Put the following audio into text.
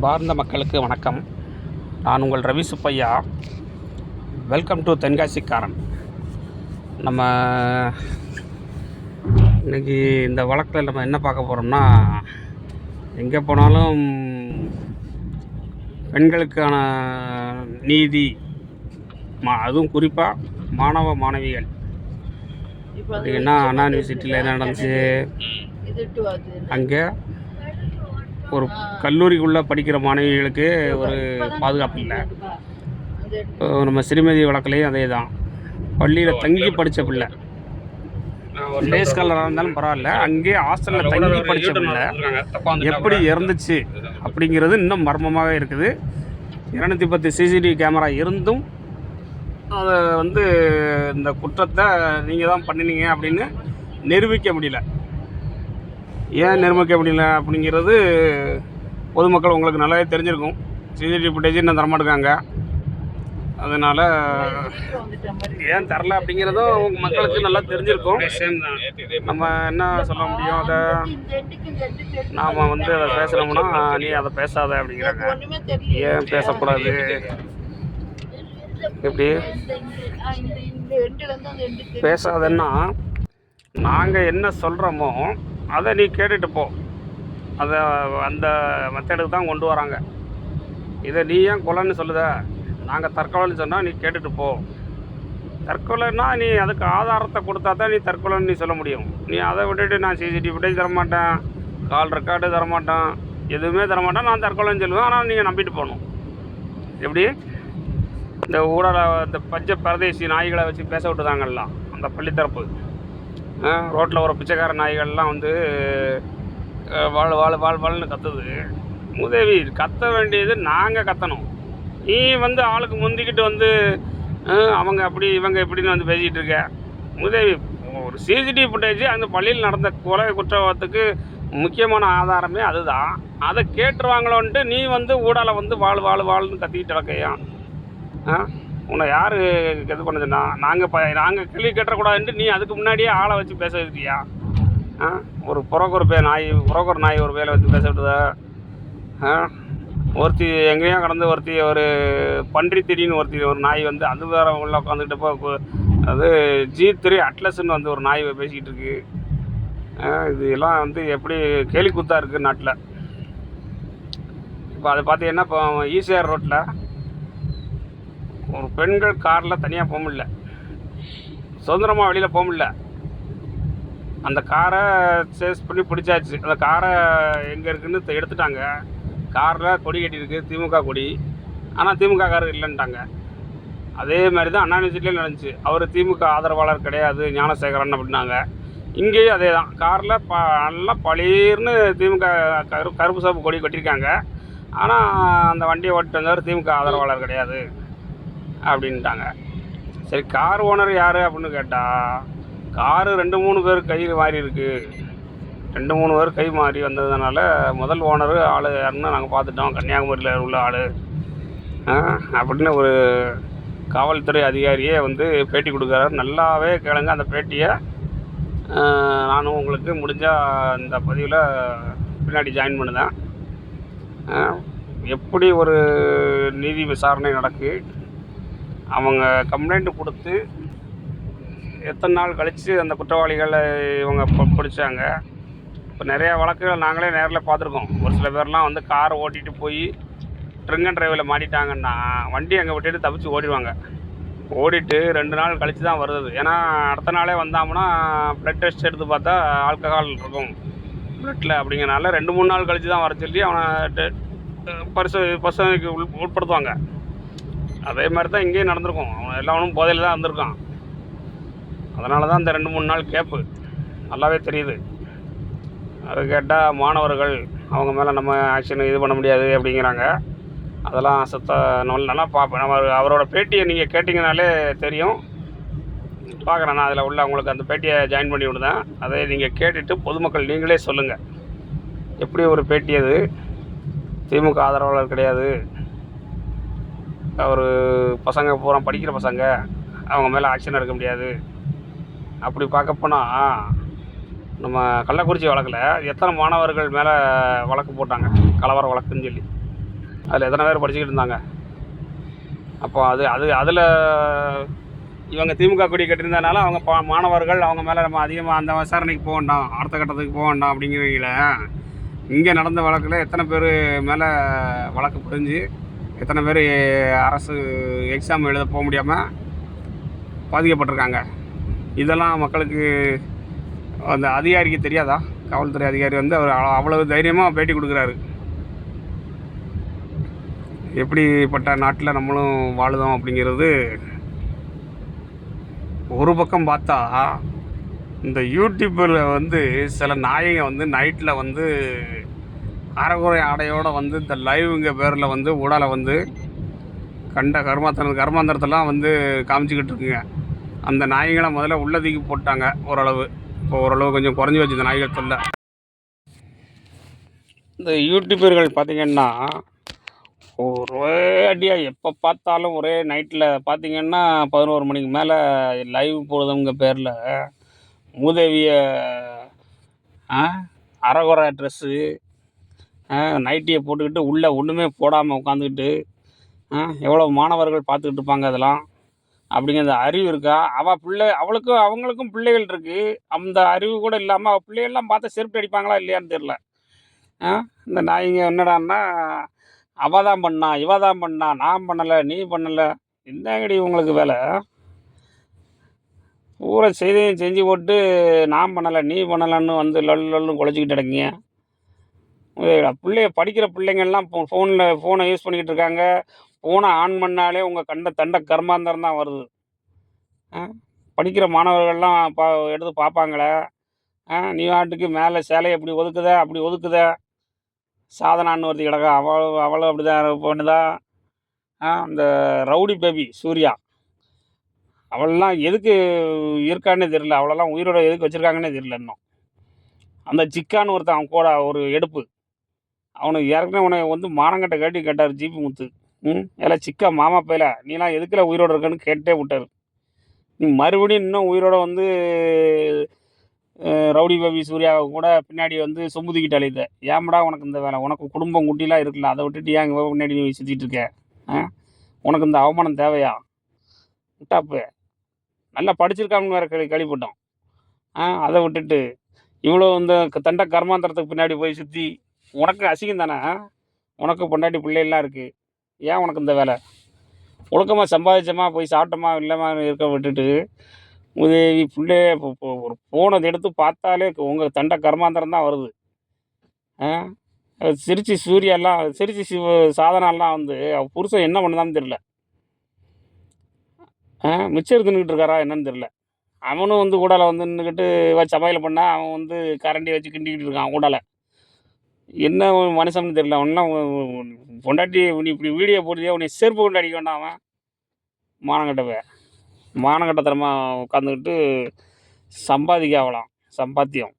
அன்பார்ந்த மக்களுக்கு வணக்கம். நான் உங்கள் ரவி சுப்பையா. வெல்கம் டு தென்காசிக்காரன். நம்ம இன்னைக்கு இந்த வழக்கில் நம்ம என்ன பார்க்க போகிறோம்னா எங்கே போனாலும் பெண்களுக்கான நீதி மா அதுவும் குறிப்பாக மாணவ மாணவிகள். பார்த்தீங்கன்னா அண்ணா யூனிவர்சிட்டியில் என்ன நடந்துச்சு? அங்கே ஒரு கல்லூரிக்குள்ளே படிக்கிற மாணவிகளுக்கு ஒரு பாதுகாப்பு இல்லை. நம்ம சிறுமதி வழக்கிலையும் அதே தான். பள்ளியில் தங்கி படித்த பிள்ளை. ஒரு டே ஸ்காலராக இருந்தாலும் பரவாயில்ல. அங்கேயே ஹாஸ்டலில் தங்கி படித்த பிள்ளை. எப்படி இறந்துச்சு அப்படிங்கிறது இன்னும் மர்மமாக இருக்குது. இரநூத்தி பத்து சிசிடிவி கேமரா இருந்தும் அதை வந்து இந்த குற்றத்தை நீங்கள் தான் பண்ணினீங்க அப்படின்னு நிரூபிக்க முடியல. ஏன் நிரூபிக்க முடியல அப்படிங்கிறது பொதுமக்கள் உங்களுக்கு நல்லாவே தெரிஞ்சிருக்கும். சிசிடிவி ஃபுட்டேஜ் இன்னும் தரமாட்டுக்காங்க. அதனால் ஏன் தரல அப்படிங்கிறதும் மக்களுக்கு நல்லா தெரிஞ்சிருக்கும். நம்ம என்ன சொல்ல முடியும்? அதை நாம் வந்து அதை பேசுகிறோம்னா நீ அதை பேசாத அப்படிங்கிறாங்க. ஏன் பேசக்கூடாது? எப்படி? பேசாதன்னா நாங்கள் என்ன சொல்கிறோமோ அதை நீ கேட்டுட்டு போ. அதை அந்த மெத்தடுக்கு தான் கொண்டு வராங்க. இதை நீ ஏன் கொலைன்னு சொல்லுத? நாங்கள் தற்கொலைன்னு சொன்னால் நீ கேட்டுட்டு போ. தற்கொலைன்னா நீ அதுக்கு ஆதாரத்தை கொடுத்தா தான் நீ தற்கொலைன்னு நீ சொல்ல முடியும். நீ அதை விட்டுட்டு நான் சிசிடிவி ஃபுட்டேஜ் தரமாட்டேன். கால் ரெக்கார்டு தரமாட்டேன். எதுவுமே தரமாட்டேன். நான் தற்கொலைன்னு சொல்லுவேன். ஆனால் நீங்கள் நம்பிட்டு போகணும். எப்படி? இந்த ஊடக இந்த பஞ்ச பரதேசி நாய்களை வச்சு பேச விட்டுதாங்கல்லாம். அந்த பள்ளித்தரப்பு. ரோட்டில் வர பிச்சைக்கார நாய்கள்லாம் வந்து வாழ் வாழ் வாழ் வாழ்னு கத்துது. உதவி கத்த வேண்டியது நாங்கள் கத்தணும். நீ வந்து ஆளுக்கு முந்திக்கிட்டு வந்து அவங்க அப்படி இவங்க இப்படின்னு வந்து பேசிக்கிட்டு இருக்க. உதவி ஒரு சிசிடிவி ஃபுட்டேஜ் அந்த பள்ளியில் நடந்த கொலை குற்றவாளத்துக்கு முக்கியமான ஆதாரமே அதுதான். அதை கேட்டுருவாங்களோன்ட்டு நீ வந்து ஊடால வந்து வாழ் வாழ் வாழ்னு கத்திக்கிட்டு கிடக்கையா ஆ? உன்னை யார் இது பண்ணதுன்னா நாங்கள் ப நாங்கள் கேள்வி கேட்டக்கூடாதுன்ட்டு நீ அதுக்கு முன்னாடியே ஆளை வச்சு பேச வைக்கிறியா ஆ? ஒரு புரோக்கர் பே நாய் புரோக்கர் நாய் ஒரு வேலை வச்சு பேச விட்டுதா? ஆ? ஒருத்தி எங்கேயோ கடந்து ஒருத்தி ஒரு பன்றி திடீர்னு ஒருத்தி ஒரு நாய் வந்து அது வேற உள்ள உட்காந்துக்கிட்டப்போ அது ஜி த்ரீ அட்லஸ்ன்னு வந்து ஒரு நாய் பேசிக்கிட்டு இருக்கு இது எல்லாம் வந்து எப்படி கேலி கூத்தா இருக்குது நாட்டில்? இப்போ அதை பார்த்தீங்கன்னா இப்போ ஈசிஆர் ரோட்டில் ஒரு பெண்கள் காரில் தனியாக போக முடியல. சுதந்திரமாக வெளியில் போக முடியல. அந்த காரை சேஸ் பண்ணி பிடிச்சாச்சு. அந்த காரை எங்கே இருக்குன்னு எடுத்துட்டாங்க. காரில் கொடி கட்டியிருக்கு திமுக கொடி. ஆனால் திமுக காரர் இல்லைன்ட்டாங்க. அதே மாதிரி தான் அண்ணா யூனிவர்சிட்டியில் நடந்துச்சு. அவர் திமுக ஆதரவாளர் கிடையாது ஞானசேகரன் அப்படின்னாங்க. இங்கேயும் அதே தான். காரில் ப நல்லா பளீர்னு திமுக கரு கருப்பு சோப்பு கொடி கட்டியிருக்காங்க. ஆனால் அந்த வண்டியை ஓட்டு வந்தவர் திமுக ஆதரவாளர் கிடையாது. அப்படின்ட்டாங்க. சரி கார் ஓனர் யார் அப்படின்னு கேட்டால் காரு ரெண்டு மூணு பேர் கையில் மாறி இருக்குது ரெண்டு மூணு பேர் கை மாறி வந்ததுனால முதல் ஓனர் ஆள் யாருன்னு நாங்கள் பார்த்துட்டோம் கன்னியாகுமரியில் உள்ள ஆள். அப்படின்னு ஒரு காவல்துறை அதிகாரியே வந்து பேட்டி கொடுக்குறாரு. நல்லாவே கேளுங்க அந்த பேட்டியை நானும் உங்களுக்கு முடிஞ்சால் இந்த பதிவில் பின்னாடி ஜாயின் பண்ணுதேன். எப்படி ஒரு நீதி விசாரணை நடக்கு? அவங்க கம்ப்ளைண்ட் கொடுத்து எத்தனை நாள் கழித்து அந்த குற்றவாளிகளை இவங்க பிடிச்சாங்க. இப்போ நிறையா வழக்குகள் நாங்களே நேரில் பார்த்துருக்கோம். ஒரு சில பேர்லாம் வந்து கார் ஓட்டிகிட்டு போய் ட்ரிங்க் அண்ட் டிரைவில் மாட்டிட்டாங்கன்னா வண்டி அங்கே விட்டுட்டு தப்பிச்சு ஓடிடுவாங்க. ஓடிட்டு ரெண்டு நாள் கழித்து தான் வருது. ஏன்னா அடுத்த நாளே வந்தாமுன்னா ப்ளட் டெஸ்ட் எடுத்து பார்த்தா ஆல்கஹால் இருக்கும். ப்ளட்டில் அப்படிங்கிறனால ரெண்டு மூணு நாள் கழித்து தான் வர சொல்லி அவனை பரிசு பசங்களுக்கு உள் உட்படுத்துவாங்க. அதே மாதிரி தான் இங்கேயும் நடந்திருக்கும். அவன் எல்லாவனும் போதையில் தான் வந்திருக்கான் அதனால தான் இந்த ரெண்டு மூணு நாள் கேப்பு. நல்லாவே தெரியுது. அது கேட்டால் மாணவர்கள் அவங்க மேலே நம்ம ஆக்ஷன் இது பண்ண முடியாது அப்படிங்கிறாங்க. அதெல்லாம் சுத்த நல்லா பார்ப்பேன் நம்ம அவரோட பேட்டியை நீங்கள் கேட்டிங்கனாலே தெரியும். பார்க்குறேன் நான் அதில் உள்ள உங்களுக்கு அந்த பேட்டியை ஜாயின் பண்ணி விடுதேன் அதை நீங்கள் கேட்டுட்டு பொதுமக்கள் நீங்களே சொல்லுங்கள் எப்படி ஒரு பேட்டி அது? திமுக ஆதரவாளர் கிடையாது. ஒரு பசங்க பூரா படிக்கிற பசங்க அவங்க மேலே ஆக்ஷன் எடுக்க முடியாது. அப்படி பார்க்க போனால் நம்ம கள்ளக்குறிச்சி வழக்கில் எத்தனை மாணவர்கள் மேலே வழக்கு போட்டாங்க? கலவர வழக்குன்னு சொல்லி. அதில் எத்தனை பேர் படிச்சுக்கிட்டு இருந்தாங்க? அப்போ அது அது அதில் இவங்க திமுக கொடி கட்டியிருந்தனால அவங்க பா மாணவர்கள் அவங்க மேலே நம்ம அதிகமாக அந்த விசாரணைக்கு போக வேண்டாம் அடுத்த கட்டத்துக்கு போக வேண்டாம் அப்படிங்கிறவங்கள இங்கே நடந்த வழக்கில் எத்தனை பேர் மேலே வழக்கு புரிஞ்சு எத்தனை பேர் அரசு எக்ஸாம் எழுத போக முடியாமல் பாதிக்கப்பட்டிருக்காங்க. இதெல்லாம் மக்களுக்கு அந்த அதிகாரிக்கு தெரியாதா? காவல்துறை அதிகாரி வந்து அவர் அவ்வளவு தைரியமாக பேட்டி கொடுக்குறாரு. எப்படிப்பட்ட நாட்டில் நம்மளும் வாழுதோம் அப்படிங்கிறது ஒரு பக்கம் பார்த்தா இந்த யூடியூப்பில் வந்து சில நாயங்க வந்து நைட்டில் வந்து அறகுறை ஆடையோடு வந்து இந்த லைவுங்க பேரில் வந்து உடலை வந்து கண்ட கர்மாத்தன கர்மாந்தரத்தெல்லாம் வந்து காமிச்சிக்கிட்டு இருக்குங்க. அந்த நாய்களை முதல்ல உள்ளதுக்கு போட்டாங்க ஓரளவு. இப்போ ஓரளவு கொஞ்சம் குறைஞ்சி வச்சு இந்த நாய்கள் தொல்லை இந்த யூடியூபர்கள் பார்த்திங்கன்னா ஒரே அடியாக எப்போ பார்த்தாலும் ஒரே நைட்டில் பார்த்திங்கன்னா பதினோரு மணிக்கு மேலே லைவ் போடுதுங்க பேரில். மூதேவிய அறகுறை ட்ரெஸ்ஸு நைட்டியை போட்டுக்கிட்டு உள்ளே ஒன்றுமே போடாமல் உட்காந்துக்கிட்டு எவ்வளோ மாணவர்கள் பார்த்துக்கிட்டு இருப்பாங்க அதெல்லாம்? அப்படிங்கிற அறிவு இருக்கா? அவள் பிள்ளை அவளுக்கும் அவங்களுக்கும் பிள்ளைகள் இருக்குது அந்த அறிவு கூட இல்லாமல் அவள் பிள்ளைகள்லாம் பார்த்து செருப்பு அடிப்பாங்களா இல்லையான்னு தெரில ஆ இந்த நாய்ங்க என்னடான்னா அவள் தான் பண்ணா இவ தான் பண்ணா நான் பண்ணலை நீ பண்ணலை. என்னங்கடி உங்களுக்கு வேலை? பூரா செய்தியும் செஞ்சு போட்டு நான் பண்ணலை நீ பண்ணலைன்னு வந்து லொல் லொல்னு குழச்சிக்கிட்டு கிடக்கீங்க. பிள்ளைய படிக்கிற பிள்ளைங்கள்லாம் இப்போ ஃபோனில் ஃபோனை யூஸ் பண்ணிக்கிட்டு இருக்காங்க. ஃபோனை ஆன் பண்ணாலே உங்கள் கண்ட தண்ட கர்மாந்தரம் தான் வருது. படிக்கிற மாணவர்கள்லாம் பா எடுத்து பார்ப்பாங்களே? நீ ஆட்டுக்கு மேலே சேலையை இப்படி ஒதுக்குத அப்படி ஒதுக்குத? சாதனான்னு ஒருத்தி கிடக்கா? அவள் அவளும் அப்படி தான் பண்ணுதா? அந்த ரவுடி பேபி சூர்யா. அவளெல்லாம் எதுக்கு இருக்கான்னே தெரில அவளெல்லாம் உயிரோட எதுக்கு வச்சுருக்காங்கன்னே தெரில இன்னும். அந்த சிக்கான்னு ஒருத்தன் அவன் கூட ஒரு எடுப்பு. அவனுக்கு ஏற்கனவே உனக்கு வந்து மானங்கட்ட கேட்டி கேட்டார் ஜிபி முத்து. ம்? எல்லாம் சிக்கா மாமா பையில நீலாம் எதுக்குல உயிரோட இருக்கன்னு கேட்டே விட்டார். நீ மறுபடியும் இன்னும் உயிரோட வந்து ரவுடி பாபி சூர்யாவை கூட பின்னாடி வந்து சொம்புதிக்கிட்டு அழைத்த ஏன்டா உனக்கு இந்த வேலை? உனக்கு குடும்பம் குட்டிலாம் இருக்குல்ல அதை விட்டுட்டு ஏன் இங்கே பின்னாடி நீ சுற்றிட்டு இருக்க? ஆ? உனக்கு இந்த அவமானம் தேவையா? முட்டாப்பு நல்லா படிச்சிருக்காங்கன்னு வேற கேள்வி கேள்விப்பட்டோம். ஆ அதை விட்டுட்டு இவ்வளோ இந்த தண்டை கர்மாந்திரத்துக்கு கர்மாந்தரத்துக்கு பின்னாடி போய் சுற்றி உனக்கு அசிங்கம் தானே? உனக்கு பொண்டாட்டி பிள்ளைலாம் இருக்குது ஏன் உனக்கு இந்த வேலை? ஒழுக்கமாக சம்பாதிச்சோமா போய் சாப்பிட்டோமா இல்லைமா இருக்க விட்டுட்டு உதவி பிள்ளைய இப்போ ஒரு ஃபோனை எடுத்து பார்த்தாலே உங்கள் தண்டை கர்மாந்திரம் தான் வருது. ஆ? சிரிச்சி சூர்யாலாம் சிரிச்சி சிவ சாதனாலாம் வந்து அவ புருஷன் என்ன பண்ணுதான்னு தெரில ஆ? மிச்சம் தின்னுக்கிட்டு இருக்காரா என்னன்னு தெரில அவனும் வந்து கூடால வந்து நின்றுக்கிட்டு சமையல் பண்ணால் அவன் வந்து கரண்டி வச்சு கிண்டிக்கிட்டு இருக்கான் கூடால. என்ன ஒரு மனுஷன்னு தெரியல. அவன்லாம் பொண்டாட்டி நீ இப்படி வீடியோ போடுறியா? உன்னை செருப்பு கொண்டு அடிக்க வேண்டாம் அவன். மானங்கட்டவே மானங்கட்டத்தனமாக உட்காந்துக்கிட்டு சம்பாதிக்க ஆகலாம் சம்பாத்தியம்.